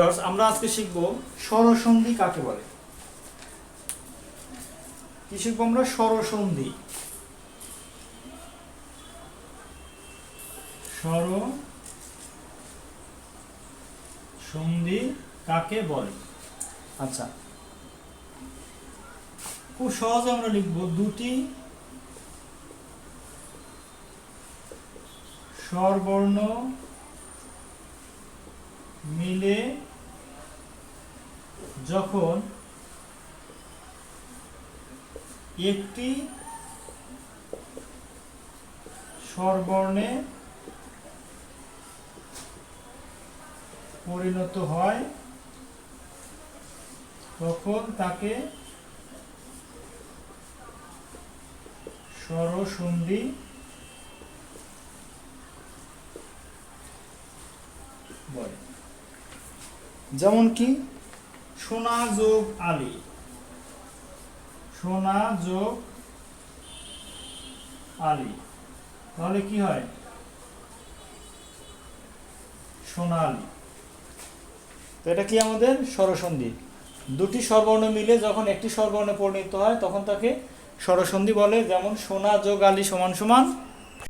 আমরা আজকে শিখব স্বরসন্ধি কাকে বলে? কি শিখব আমরা? স্বরসন্ধি। স্বর সন্ধি কাকে বলে? আচ্ছা। খুব সহজে আমরা লিখব দুটি স্বরবর্ণ মিলে যখন একটি স্বরবর্ণে পরিণত হয় তখন তাকে স্বরসন্ধি বলে। যেমন কি? সোনা যোগ আলী। সোনা যোগ আলী। তাহলে কি হয়? সোনা আলী। তো এটা কি আমাদের? স্বরসন্ধি। দুটি স্বরবর্ণ মিলে যখন একটি স্বরবর্ণে পরিণত হয়, তখন তাকে স্বরসন্ধি বলে। যেমন সোনা যোগ আলী সমান সমান